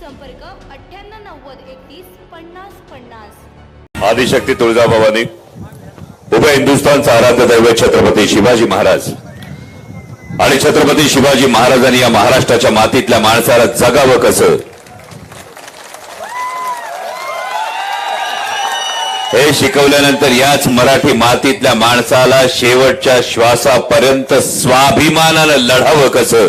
संपर्क अठ्ठ्याण्णव नव्वद एकतीस पन्नास पन्नास. आदिशक्ती तुळजाभवानी उभय हिंदुस्थानचा आराध्य दैवत छत्रपती शिवाजी महाराज. आणि छत्रपती शिवाजी महाराजांनी या महाराष्ट्राच्या मातीतल्या माणसाला जगावं कसं? हे शिकवल्यानंतर याच मराठी मातीतल्या माणसाला शेवटच्या श्वासापर्यंत स्वाभिमानानं लढावं कसं?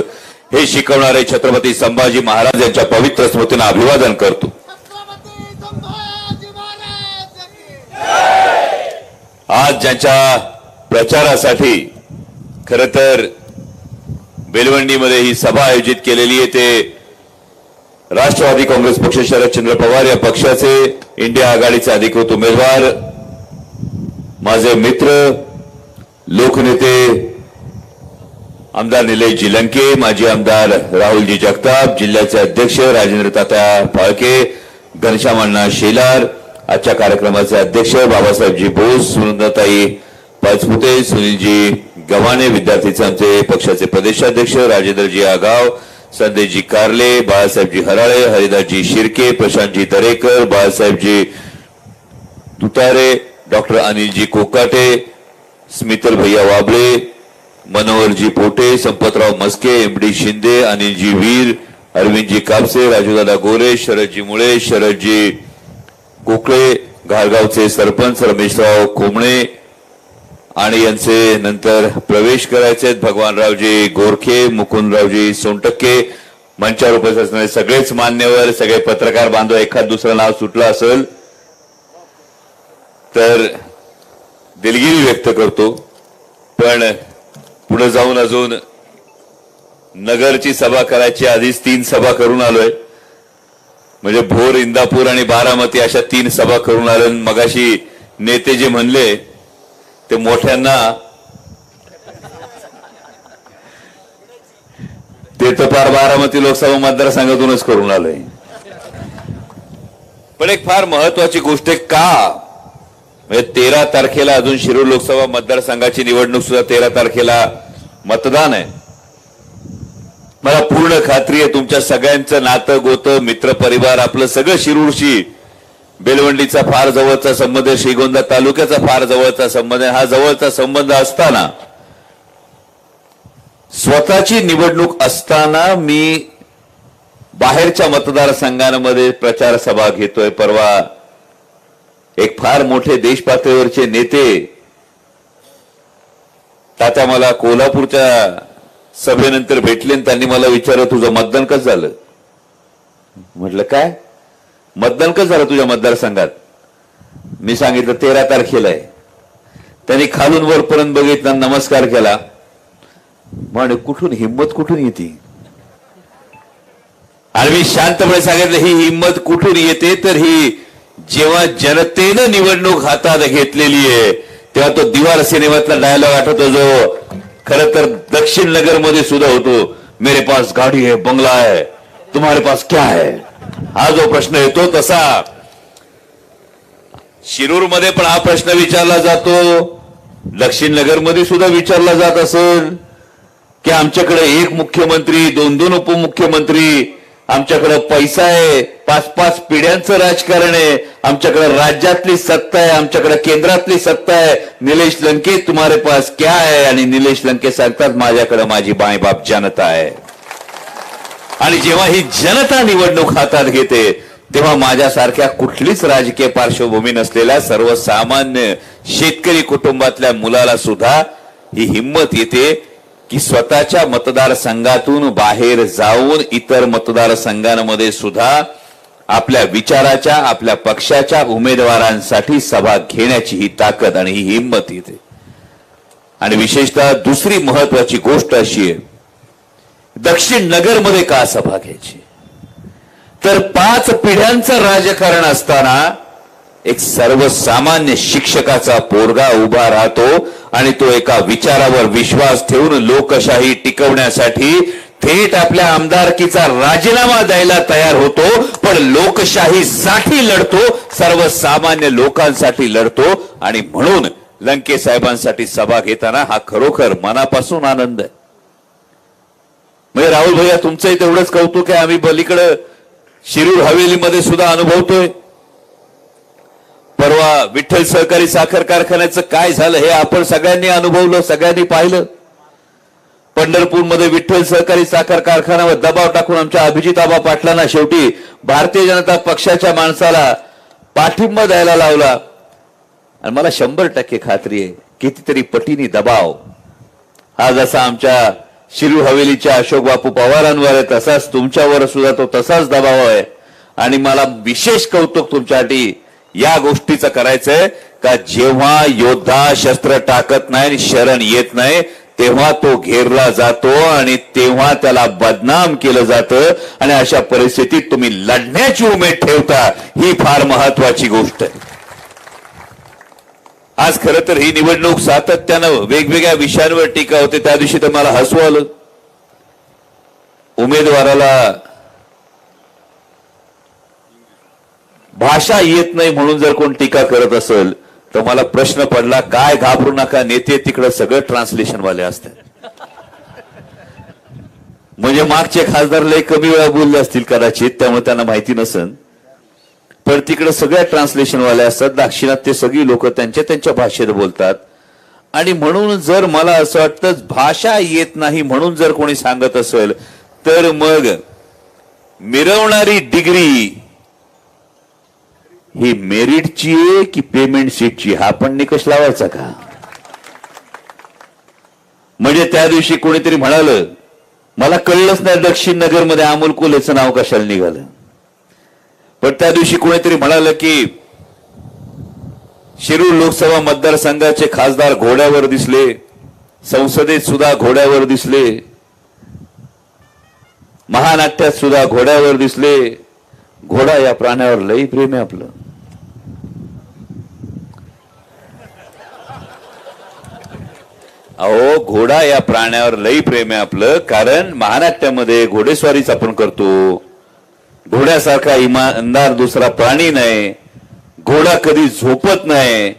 हे शिकवणारे छत्रपती संभाजी महाराज यांच्या पवित्र स्मृतीनं अभिवादन करतो. छत्रपती संभाजी महाराज की आज ज्यांच्या प्रचारासाठी खर तर बेलवंडीमध्ये ही सभा आयोजित केलेली आहे ते राष्ट्रवादी काँग्रेस पक्ष शरदचंद्र पवार या पक्षाचे इंडिया आघाडीचे अधिकृत उमेदवार माझे मित्र लोकनेते आमदार निलेश लंके माजी आमदार राहुलजी जगताप जिल्ह्याचे अध्यक्ष राजेंद्र तात्या फाळके घनश्याम अण्णा शेलार आजच्या कार्यक्रमाचे अध्यक्ष बाबासाहेबजी बोस सुनंदाताई पाचपुते सुनीलजी गव्हाणे विद्यार्थीचे आमचे पक्षाचे प्रदेशाध्यक्ष राजेंद्रजी आगाव संदेशजी कारले बाळासाहेबजी हराळे हरिदासजी शिर्के प्रशांतजी दरेकर बाळासाहेबजी तुतारे डॉक्टर अनिलजी कोकाटे स्मितल भैया वाबळे मनोहरजी पोटे संपतराव मस्के एम डी शिंदे अनिलजी वीर अरविंदजी कापसे राजूदादा गोरे शरदजी मुळे शरदजी कोकळे घारगावचे सरपंच रमेशराव कोंबळे आणि यांचे नंतर प्रवेश करायचे आहेत. भगवानरावजी गोरखे मुकुंदरावजी सोनटक्के मंचावर उपस्थित असणारे सगळेच मान्यवर सगळे पत्रकार बांधव एखाद दुसरं नाव सुटलं असेल तर दिलगिरी व्यक्त करतो. पण पुढे जाऊन अजून नगरची सभा करायची आधीच तीन सभा करून आलोय. म्हणजे भोर इंदापूर आणि बारामती अशा तीन सभा करून आलो मगाशी नेते जे म्हणले ते मोठ्यांना ते तर फार बारामती लोकसभा मतदारसंघातूनच करून आलंय. पण एक फार महत्वाची गोष्ट आहे का? म्हणजे तेरा तारखेला अजून शिरूर लोकसभा मतदारसंघाची निवडणूक सुद्धा तेरा तारखेला मतदान आहे. मला पूर्ण खात्री आहे तुमच्या सगळ्यांचं नातं गोतं मित्र परिवार आपलं सगळं शिरूरशी बेलवंडीचा फार जवळचा संबंध आहे श्रीगोंदा तालुक्याचा फार जवळचा संबंध आहे. हा जवळचा संबंध असताना स्वतःची निवडणूक असताना मी बाहेरच्या मतदारसंघांमध्ये प्रचार सभा घेतोय. परवा एक फार मोठे देश पातळीवरचे नेते. तात्या मला कोल्हापूरच्या सभेनंतर भेटले आणि त्यांनी मला विचारलं तुझं मतदान कसं झालं? म्हटलं काय? मतदान कसं झालं तुझ्या मतदारसंघात? मी सांगितलं तेरा तारखेला आहे. त्यांनी खालून वरपर्यंत बघितला नमस्कार केला. म्हणे कुठून हिंमत कुठून येते? आणि मी शांतपणे सांगितलं ही हिंमत कुठून येते तर ही जेव्हा जनतेनं निवडणूक हातात घेतलेली आहे तेव्हा तो दिवार सिनेमातला डायलॉग आठवतो जो खर तर दक्षिण नगरमध्ये सुद्धा होतो. मेरे पास गाडी है बंगला है तुम्हारे पास क्या है? हा जो प्रश्न येतो तसा शिरूरमध्ये पण हा प्रश्न विचारला जातो. दक्षिण नगरमध्ये सुद्धा विचारला जात असेल. की आमच्याकडे एक मुख्यमंत्री दोन दोन उपमुख्यमंत्री आमच्याकडे पैसा आहे पाच पाच पिढ्यांचं राजकारण आहे आमच्याकडे राज्यातली सत्ता आहे आमच्याकडे केंद्रातली सत्ता आहे. निलेश लंके तुम्हारे पास क्या आहे? आणि निलेश लंके सांगतात माझ्याकडे माझी बाय बाप जनता आहे. आणि जेव्हा ही जनता निवडणूक हातात घेते तेव्हा माझ्यासारख्या कुठलीच राजकीय पार्श्वभूमी नसलेल्या सर्वसामान्य शेतकरी कुटुंबातल्या मुलाला सुद्धा ही हिंमत येते की स्वतःच्या मतदारसंघातून बाहेर जाऊन इतर मतदारसंघांमध्ये सुद्धा आपल्या विचाराच्या आपल्या पक्षाच्या उमेदवारांसाठी सभा घेण्याची ही ताकद आणि ही हिंमत येते. आणि विशेषतः दुसरी महत्वाची गोष्ट अशी आहे दक्षिण नगरमध्ये का सभा घ्यायची? तर पाच पिढ्यांचं राजकारण असताना एक सर्वसामान्य शिक्षकाचा पोरगा उभा राहतो आणि तो एका विचारावर विश्वास ठेवून लोकशाही टिकवण्यासाठी थेट आपल्या आमदारकीचा राजीनामा द्यायला तयार होतो. पण लोकशाहीसाठी लढतो सर्वसामान्य लोकांसाठी लढतो आणि म्हणून लंके साहेबांसाठी सभा घेताना हा खरोखर मनापासून आनंद आहे. म्हणजे राहुल भैया तुमचंही तेवढंच कौतुक आहे. आम्ही पलीकडं शिरूर हवेलीमध्ये सुद्धा अनुभवतोय. परवा विठ्ठल सहकारी साखर कारखान्याचं काय झालं हे आपण सगळ्यांनी अनुभवलं सगळ्यांनी पाहिलं. पंढरपूरमध्ये विठ्ठल सहकारी साखर कारखान्यावर दबाव टाकून आमच्या अभिजित आबा पाटलांना शेवटी भारतीय जनता पक्षाच्या माणसाला पाठिंबा द्यायला लावला. आणि मला शंभर टक्के खात्री आहे कितीतरी पटीने दबाव. हा जसा आमच्या शिरू हवेलीच्या अशोक बापू पवारांवर आहे तसाच तुमच्यावर सुद्धा तो तसाच दबाव आहे. आणि मला विशेष कौतुक तुमच्यासाठी या गोष्टीचं करायचंय का जेव्हा योद्धा शस्त्र टाकत नाही आणि शरण येत नाही तेव्हा तो घेरला जातो आणि तेव्हा त्याला बदनाम केलं जातं आणि अशा परिस्थितीत तुम्ही लढण्याची उमेद ठेवता ही फार महत्वाची गोष्ट आहे. आज खरं तर ही निवडणूक सातत्यानं वेगवेगळ्या विषयांवर टीका होते त्या दिवशी तर मला हसू आलं. उमेदवाराला भाषा येत नाही म्हणून जर कोण टीका करत असेल तर मला प्रश्न पडला काय घाबरू नका नेते तिकडं सगळं ट्रान्सलेशन वाले असतात. म्हणजे मागचे खासदार लय कमी वेळा बोलले असतील कदाचित त्यामुळे त्यांना माहिती नसेल. पण तिकडे सगळ्या ट्रान्सलेशन वाले असतात दाक्षिणात ते सगळी लोक त्यांच्या त्यांच्या भाषेत बोलतात. आणि म्हणून जर मला असं वाटतं भाषा येत नाही म्हणून जर कोणी सांगत असेल तर मग मिरवणारी डिग्री ही मेरिटची आहे की पेमेंट सीटची हा पण निकष लावायचा का? म्हणजे त्या दिवशी कोणीतरी म्हणालं मला कळलंच नाही दक्षिण नगरमध्ये अमोल कोलेचं नाव कशाला निघालं. पण त्या दिवशी कोणीतरी म्हणालं की शिरूर लोकसभा मतदारसंघाचे खासदार घोड्यावर दिसले संसदेत सुद्धा घोड्यावर दिसले महानाट्यात सुद्धा घोड्यावर दिसले घोडा या प्राण्यावर लई प्रेम आहे आपलं. अहो घोडा या प्राण्यावर लई प्रेम आहे आपलं. कारण महानाट्यामध्ये घोडेस्वारीच आपण करतो. घोड्यासारखा इमानदार दुसरा प्राणी नाही. घोडा कधी झोपत नाही.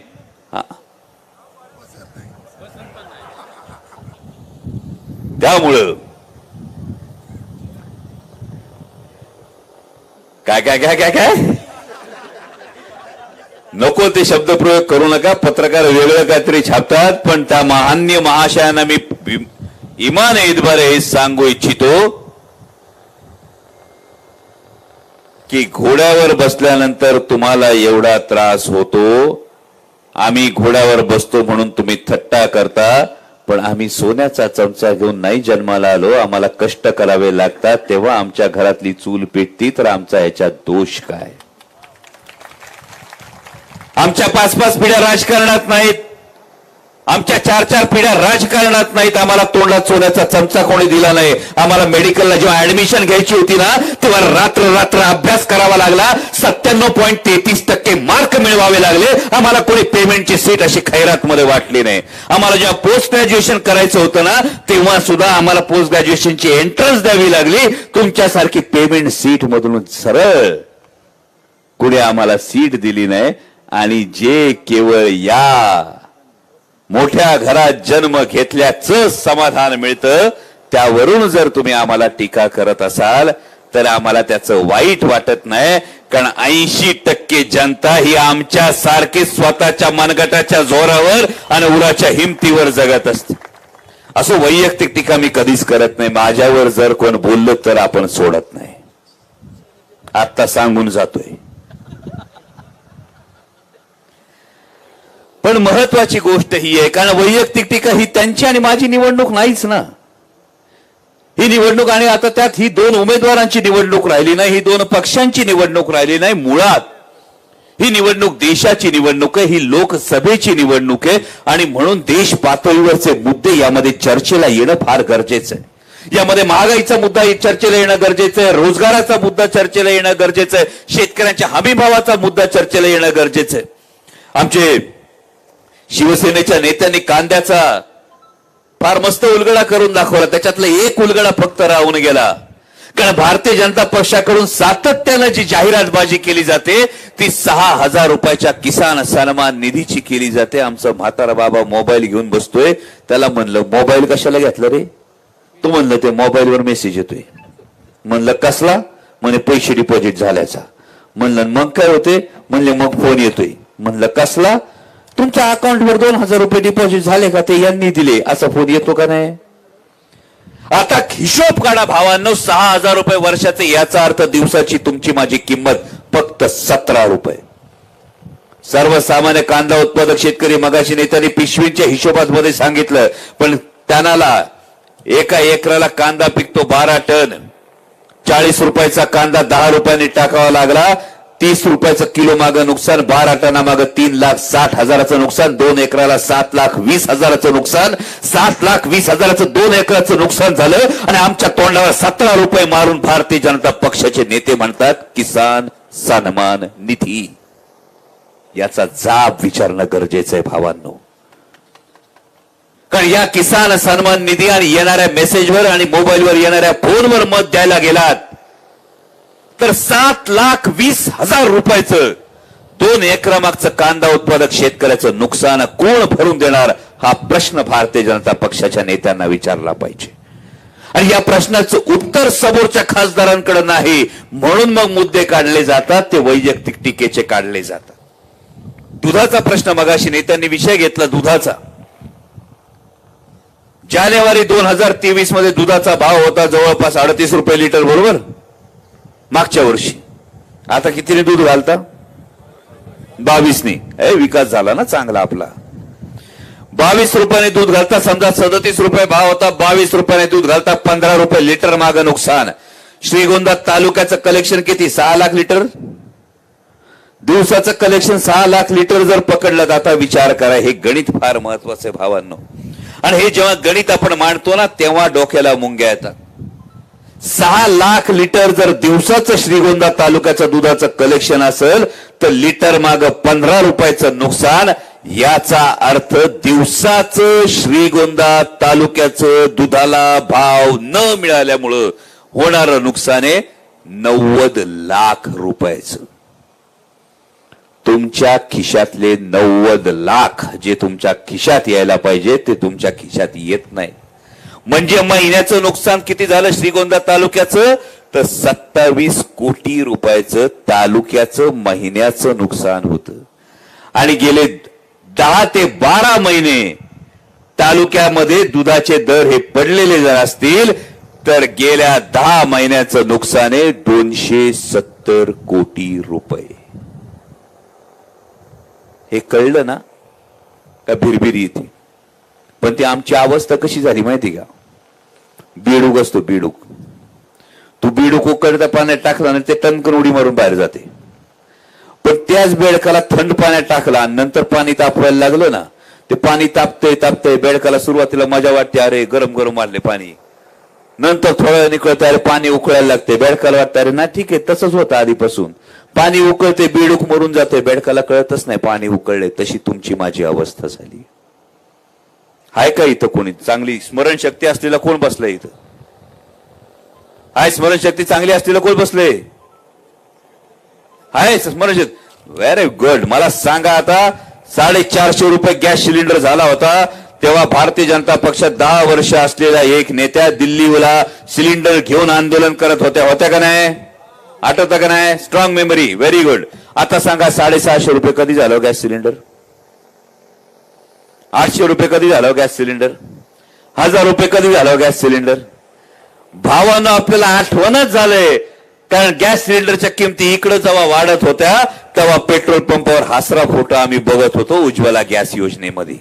त्यामुळं काय काय काय काय काय? नको ते शब्दप्रयोग करू नका. पत्रकार वेगळं काहीतरी छापतात पण त्या महान्य महाशयांना मी इमान इतबारे हे सांगू इच्छितो. की घोड्यावर बसल्यानंतर तुम्हाला एवढा त्रास होतो. आम्ही घोड्यावर बसतो म्हणून तुम्ही थट्टा करता पण आम्ही सोन्याचा चमचा घेऊन नाही जन्माला आलो. आम्हाला कष्ट करावे लागतात. तेव्हा आमच्या घरातली चूल पेटती तर आमचा याच्यात दोष काय? आमच्या पाच पाच पिढ्या राजकारणात नाहीत. आमच्या चार चार पिढ्या राजकारणात नाहीत. आम्हाला तोंडात सोन्याचा चमचा कोणी दिला नाही. आम्हाला मेडिकलला जेव्हा ऍडमिशन घ्यायची होती ना तेव्हा रात्र रात्र अभ्यास करावा लागला. सत्त्याण्णव पॉईंट तेहतीस टक्के मार्क मिळवावे लागले. आम्हाला कोणी पेमेंटची सीट अशी खैरात मध्ये वाटली नाही. आम्हाला जेव्हा पोस्ट ग्रॅज्युएशन करायचं होतं ना तेव्हा सुद्धा आम्हाला पोस्ट ग्रॅज्युएशनची एंट्रन्स द्यावी लागली. तुमच्यासारखी पेमेंट सीट मधून सरळ कुणी आम्हाला सीट दिली नाही. आणि जे केवळ या मोठ्या घरात जन्म घेतल्याचं समाधान मिळतं त्यावरून जर तुम्ही आम्हाला टीका करत असाल तर आम्हाला त्याचं वाईट वाटत नाही कारण ऐंशी टक्के जनता ही आमच्या सारखी स्वतःच्या मनगटाच्या जोरावर आणि उराच्या हिमतीवर जगत असते. असं वैयक्तिक टीका मी कधीच करत नाही. माझ्यावर जर कोण बोललं तर आपण सोडत नाही. आता सांगून जातोय. पण महत्वाची गोष्ट ही आहे कारण वैयक्तिक टीका ही त्यांची आणि माझी निवडणूक नाहीच ना. ही निवडणूक आणि आता त्यात ही दोन उमेदवारांची निवडणूक राहिली नाही ही दोन पक्षांची निवडणूक राहिली नाही मुळात. ही निवडणूक देशाची निवडणूक आहे ही लोकसभेची निवडणूक आहे आणि म्हणून देश पातळीवरचे मुद्दे यामध्ये चर्चेला येणं फार गरजेचं आहे. यामध्ये महागाईचा मुद्दा चर्चेला येणं गरजेचं आहे रोजगाराचा मुद्दा चर्चेला येणं गरजेचं आहे शेतकऱ्यांच्या हमीभावाचा मुद्दा चर्चेला येणं गरजेचं आहे. आमचे शिवसेनेच्या नेत्यांनी कांद्याचा फार मस्त उलगडा करून दाखवला. त्याच्यातला एक उलगडा फक्त राहून गेला. कारण भारतीय जनता पक्षाकडून सातत्यानं जी जाहिरातबाजी केली जाते ती सहा हजार रुपयाच्या किसान सन्मान निधीची केली जाते. आमचा म्हातारा बाबा मोबाईल घेऊन बसतोय. त्याला म्हणलं मोबाईल कशाला घेतलं रे? तू म्हणलं ते मोबाईलवर मेसेज येतोय. म्हणलं कसला? म्हणे पैसे डिपॉझिट झाल्याचा. म्हणलं मग काय होते म्हणले मग फोन येतोय. म्हणलं कसला? तुमच्या अकाउंटवर दोन हजार रुपये डिपॉझिट झाले का ते यांनी दिले? असा फोन येतो का नाही? आता हिशोब काढा भावांनो सहा हजार रुपये वर्षाचे याचा अर्थ दिवसाची तुमची माझी किंमत फक्त सतरा रुपये. सर्वसामान्य कांदा उत्पादक शेतकरी मगाशी नेत्यांनी पिशवींच्या हिशोबात मध्ये सांगितलं पण त्यांना एका एकराला कांदा पिकतो बारा टन. चाळीस रुपयाचा कांदा दहा रुपयांनी टाकावा लागला. तीस रुपयाचं किलो मागं नुकसान बारा टना मागं तीन लाख साठ हजाराचं नुकसान दोन एकराला सात लाख वीस हजाराचं नुकसान सात लाख वीस हजाराचं दोन एकराचं नुकसान झालं आणि आमच्या तोंडावर सतरा रुपये मारून भारतीय जनता पक्षाचे नेते म्हणतात किसान सन्मान निधी. याचा जाब विचारणं गरजेचं आहे भावांनो. कारण या किसान सन्मान निधी आणि येणाऱ्या मेसेजवर आणि मोबाईलवर येणाऱ्या फोनवर मत द्यायला गेलात तर सात लाख वीस हजार रुपयाचं दोन एकरामागचं कांदा उत्पादक शेतकऱ्याचं नुकसान कोण भरून देणार हा प्रश्न भारतीय जनता पक्षाच्या नेत्यांना विचारला पाहिजे. आणि या प्रश्नाचं उत्तर समोरच्या खासदारांकडे नाही म्हणून मग मुद्दे काढले जातात ते वैयक्तिक टीकेचे काढले जातात. दुधाचा प्रश्न मगाशी नेत्यांनी विषय घेतला दुधाचा. जानेवारी दोन हजार तेवीसमध्ये दुधाचा भाव होता जवळपास अडतीस रुपये लिटर बरोबर? मागच्या वर्षी. आता कितीने दूध घालता? बावीसने. ए विकास झाला ना चांगला आपला. बावीस रुपयाने दूध घालता समजा सदतीस रुपये भाव होता बावीस रुपयाने दूध घालता पंधरा रुपये लिटर माग नुकसान. श्रीगोंदा तालुक्याचं कलेक्शन किती? सहा लाख लिटर? दिवसाचं कलेक्शन सहा लाख लिटर जर पकडलं जाता विचार करा हे गणित फार महत्वाचं आहे भावांनो. आणि हे जेव्हा गणित आपण मांडतो ना तेव्हा डोक्याला मुंग्या येतात. सहा लाख लिटर जर दिवसाचं श्रीगोंदा तालुक्याचं दुधाचं कलेक्शन असेल तर लिटर माग पंधरा रुपयाचं नुकसान याचा अर्थ दिवसाचं श्रीगोंदा तालुक्याचं दुधाला भाव न मिळाल्यामुळं होणारं नुकसान आहे नव्वद लाख रुपयाचं. तुमच्या खिशातले नव्वद लाख जे तुमच्या खिशात यायला पाहिजे ते तुमच्या खिशात येत नाही. म्हणजे महिन्याचं नुकसान किती झालं श्रीगोंदा तालुक्याचं? तर सत्तावीस कोटी रुपयाचं तालुक्याचं महिन्याचं नुकसान होतं. आणि गेले दहा ते बारा महिने तालुक्यामध्ये दुधाचे दर हे पडलेले जर असतील तर गेल्या दहा महिन्याचं नुकसान आहे दोनशे सत्तर कोटी रुपये. हे कळलं ना? का भिरभिरी येते पण ती आमची अवस्था कशी झाली माहिती का? बेडूक असतो बीडूक. तू बीडूक उकडता पाण्यात टाकला आणि ते टनकन उडी मारून बाहेर जाते. पण त्याच बेडकाला थंड पाण्यात टाकला आणि नंतर पाणी तापवायला लागलं ना ते पाणी तापतंय तापतंय बेडकाला सुरुवातीला मजा वाटते अरे गरम गरम मारले पाणी. नंतर थोडं वेळ निकळतं अरे पाणी उकळायला लागते बेडकाला वाटतं अरे ना ठीक आहे तसंच होतं आधीपासून. पाणी उकळते बेडूक मरून जाते बेडकाला कळतच नाही पाणी उकळले तशी तुमची माझी अवस्था झाली. आहे का इथं कोणी? चांगली स्मरणशक्ती असलेला कोण बसलंय इथं? आहे स्मरणशक्ती चांगली असलेलं कोण बसलंय? आहे स्मरणशक्ती. व्हेरी गुड मला सांगा आता साडेचारशे रुपये गॅस सिलेंडर झाला होता तेव्हा भारतीय जनता पक्षात दहा वर्ष असलेला एक नेत्या दिल्लीला सिलेंडर घेऊन आंदोलन करत होत्या. होत्या का नाही? आठवतं का नाही? स्ट्रॉंग मेमरी व्हेरी गुड आता सांगा साडेसहाशे रुपये कधी झालं गॅस सिलेंडर? आठशे रुपये कधी झालं हो गॅस सिलेंडर? हजार रुपये कधी झालं हो गॅस सिलेंडर? भावानं आपल्याला आठवणच झालंय. कारण गॅस सिलेंडरच्या किमती इकडे जेव्हा वाढत होत्या तेव्हा पेट्रोल पंपावर हासरा फोटो आम्ही बघत होतो उज्ज्वला गॅस योजनेमध्ये.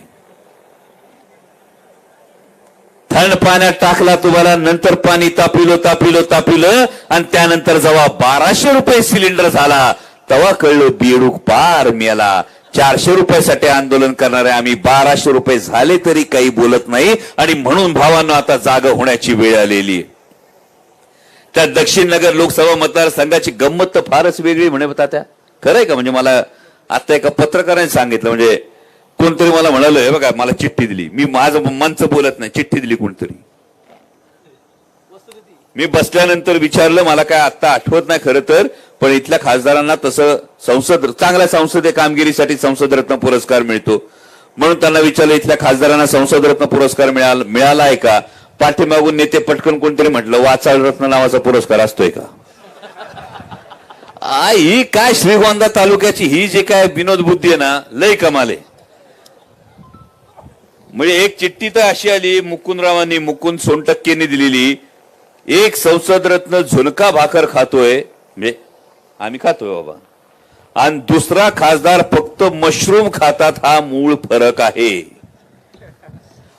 थंड पाण्यात टाकला तुम्हाला नंतर पाणी तापिलो तापिलो तापिलं आणि त्यानंतर जेव्हा बाराशे रुपये सिलेंडर झाला तेव्हा कळलो बिडूक पार मेला चारशे रुपयासाठी आंदोलन करणारे आम्ही बाराशे रुपये झाले तरी काही बोलत नाही. आणि म्हणून भावांना आता जाग होण्याची वेळ आलेली आहे. त्या दक्षिण नगर लोकसभा मतदारसंघाची गंमत तर फारच वेगळी म्हणे होता त्या खरंय का? म्हणजे मला आता एका पत्रकाराने सांगितलं म्हणजे कोणतरी मला म्हणाल हे बघा मला चिठ्ठी दिली. मी माझं मनचं बोलत नाही चिठ्ठी दिली कोणतरी. मी बसल्यानंतर विचारलं मला काय आता आठवत नाही खरं तर पण इथल्या खासदारांना तसं संसद चांगल्या संसदीय कामगिरीसाठी संसद रत्न पुरस्कार मिळतो. म्हणून त्यांना विचारलं इथल्या खासदारांना संसद रत्न पुरस्कार मिळाला मिळाला आहे का? पाठीमागून नेते पटकन कोणतरी म्हटलं वाचाळ रत्न नावाचा पुरस्कार असतोय का? आ, ही काय श्रीगोंदा तालुक्याची ही जे काय विनोद बुद्धी आहे ना लय कमाले म्हणजे एक चिठ्ठी तर अशी आली मुकुंदरावांनी मुकुंद सोनटक्केंनी दिलेली एक संसद रत्न झुणका भाकर खातोय म्हणजे आम्ही खातोय बाबा. आणि दुसरा खासदार फक्त मशरूम खातात हा मूळ फरक आहे.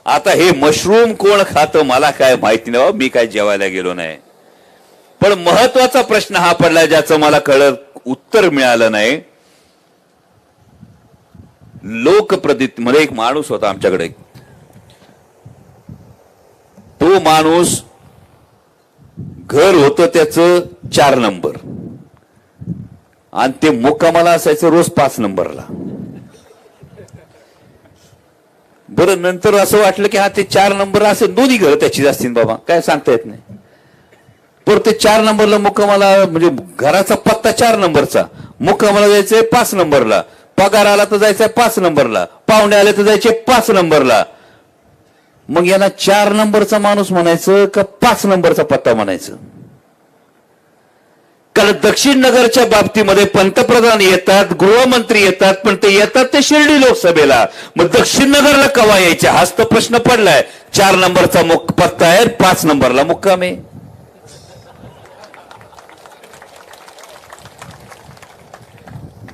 आता हे मशरूम कोण खातं मला काय माहिती नाही मी काय जेवायला गेलो नाही. पण महत्त्वाचा प्रश्न हा पडला ज्याचं मला कळत उत्तर मिळालं नाही. लोकप्रतिनिधी मध्ये एक माणूस होता आमच्याकडे. तो माणूस घर होतं त्याचं चार नंबर. आणि ते मुक्कामाला असायचं रोज पाच नंबरला. बरं नंतर असं वाटलं की हा ते चार नंबर असेल दोन्ही घर त्याची असतील बाबा. काय सांगता येत नाही. पर ते चार नंबरला मुक्कामाला म्हणजे घराचा पत्ता चार नंबरचा. मुक्कामाला जायचंय पाच नंबरला. पगार आला तर जायचंय पाच नंबरला. पाहुणे आले तर जायचे पाच नंबरला. मग याला चार नंबरचा माणूस म्हणायचं का पाच नंबरचा पत्ता म्हणायचं? कारण दक्षिण नगरच्या बाबतीमध्ये पंतप्रधान येतात गृहमंत्री येतात पण ते येतात ते शिर्डी लोकसभेला. मग दक्षिण नगरला कवा यायचे? हाच तर प्रश्न पडलाय. चार नंबरचा मुक पत्ता आहे पाच नंबरला मुक्काम. आहे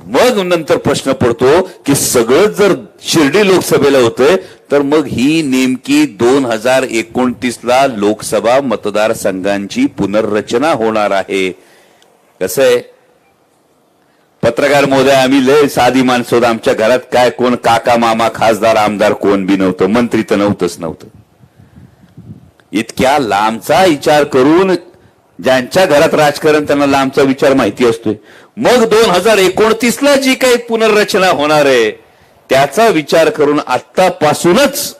मग नंतर प्रश्न पडतो की सगळं जर शिर्डी लोकसभेला होतंय तर मग ही नेमकी दोन हजार एकोणतीसला लोकसभा मतदारसंघांची पुनर्रचना होणार आहे. कसं आहे? पत्रकार महोदय आम्ही लय साधी माणसं आमच्या घरात काय कोण काका मामा खासदार आमदार कोण बी नव्हतं. मंत्री तर नव्हतंच नव्हतं. इतक्या लांबचा विचार करून ज्यांच्या घरात राजकारण त्यांना लांबचा विचार माहिती असतोय. मग दोन हजार एकोणतीसला जी काही पुनर्रचना होणार आहे त्याचा विचार करून आत्तापासूनच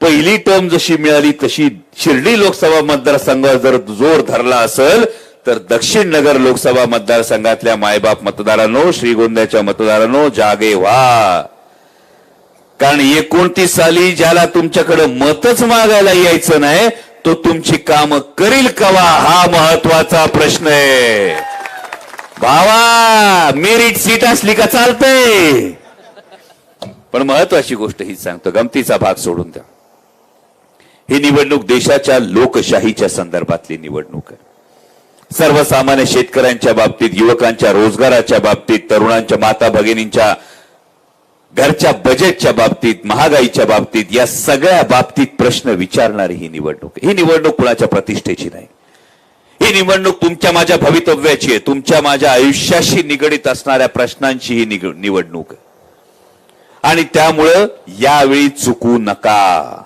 पहिली टर्म जशी मिळाली तशी शिर्डी लोकसभा मतदारसंघावर जर जोर धरला असेल तर दक्षिण नगर लोकसभा मतदारसंघातल्या मायबाप मतदारांनो श्रीगोंद्याच्या मतदारांनो जागे व्हा. कारण एकोणतीस साली ज्याला तुमच्याकडे मतच मागायला यायचं नाही तो तुमची काम करील कवा हा महत्त्वाचा प्रश्न आहे. भावा मेरिट सीट असली का चालतंय? पण महत्वाची गोष्ट ही सांगतो गमतीचा भाग सोडून द्या. ही निवडणूक देशाच्या लोकशाहीच्या संदर्भातली निवडणूक आहे. सर्वसामान्य शेतकऱ्यांच्या बाबतीत युवकांच्या रोजगाराच्या बाबतीत तरुणांच्या माता भगिनींच्या घरच्या बजेटच्या बाबतीत महागाईच्या बाबतीत या सगळ्या बाबतीत प्रश्न विचारणारी ही निवडणूक ही निवडणूक कुणाच्या प्रतिष्ठेची नाही. ही निवडणूक तुमच्या माझ्या भवितव्याची आहे. तुमच्या माझ्या आयुष्याशी निगडीत असणाऱ्या प्रश्नांची ही निग- निवडणूक आहे. आणि त्यामुळं यावेळी चुकू नका.